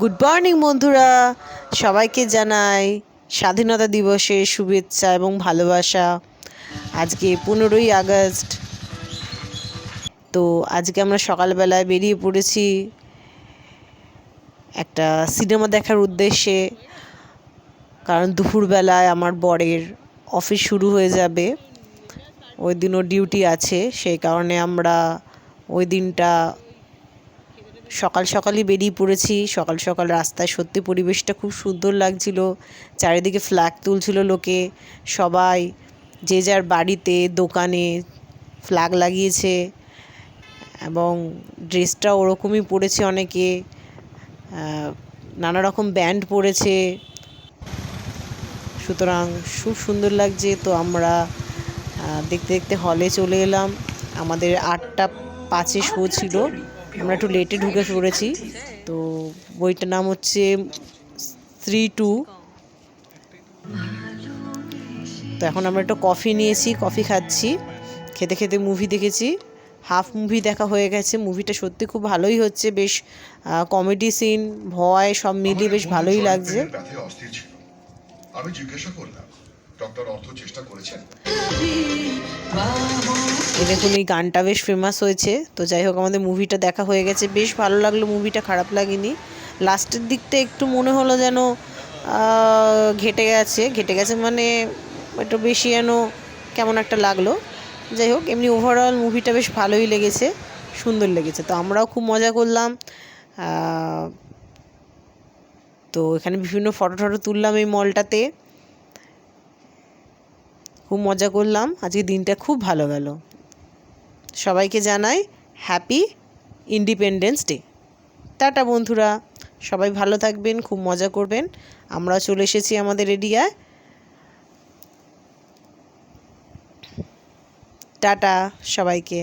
Good morning বন্ধুরা। সবাইকে জানাই স্বাধীনতা দিবসে শুভেচ্ছা এবং ভালোবাসা। আজকে পনেরোই আগস্ট। তো আজকে আমরা সকালবেলায় বেরিয়ে পড়েছি একটা সিনেমা দেখার উদ্দেশ্যে। কারণ দুপুরবেলায় আমার বরের অফিস শুরু হয়ে যাবে। ওই দিনও ডিউটি আছে, সেই কারণে আমরা ওই দিনটা সকাল সকালই বেরিয়ে পড়েছি, সকাল সকাল রাস্তায় সত্যি পরিবেশটা খুব সুন্দর লাগছিল, চারিদিকে ফ্ল্যাগ তুলছিল লোকে, সবাই যে যার বাড়িতে, দোকানে ফ্ল্যাগ লাগিয়েছে এবং ড্রেসটা ওরকমই পরেছে অনেকে নানা রকম ব্যান্ড পরেছে সুতরাং খুব সুন্দর লাগছে, তো আমরা দেখতে দেখতে হলে চলে এলাম। আমাদের আটটা পাঁচে শো ছিল। আমরা একটু লেটে ঢুকে পড়েছি। তো বইটার নাম হচ্ছে থ্রি টু। তো এখন আমরা একটু কফি নিয়েছি কফি খাচ্ছি। খেতে খেতে মুভি দেখেছি। হাফ মুভি দেখা হয়ে গেছে। মুভিটা সত্যি খুব ভালোই হচ্ছে। বেশ কমেডি সিন ভয়, সব মিলিয়ে বেশ ভালোই লাগছে। আমি জিজ্ঞাসা করলাম ডক্টর অর্থ চেষ্টা করেছেন। দেখুন, এই গানটা বেশ ফেমাস হয়েছে। তো যাই হোক, আমাদের মুভিটা দেখা হয়ে গেছে। বেশ ভালো লাগল মুভিটা খারাপ লাগেনি। লাস্টের দিকটা একটু মনে হলো যেন ঘেটে গেছে। ঘেটে গেছে মানে একটু বেশি যেন কেমন একটা লাগল। যাই হোক, এমনি ওভারঅল মুভিটা বেশ ভালোই লেগেছে, সুন্দর লেগেছে। তো আমরাও খুব মজা করলাম। তো এখানে বিভিন্ন ফটো টটো তুললাম এই মলটাতে খুব মজা করলাম। আজকে দিনটা খুব ভালো গেল। সবাইকে জানাই হ্যাপি ইন্ডিপেন্ডেন্স ডে টাটা বন্ধুরা, সবাই ভালো থাকবেন, খুব মজা করবেন। আমরা চলে এসেছি আমাদের এরিয়ায়। টাটা সবাইকে।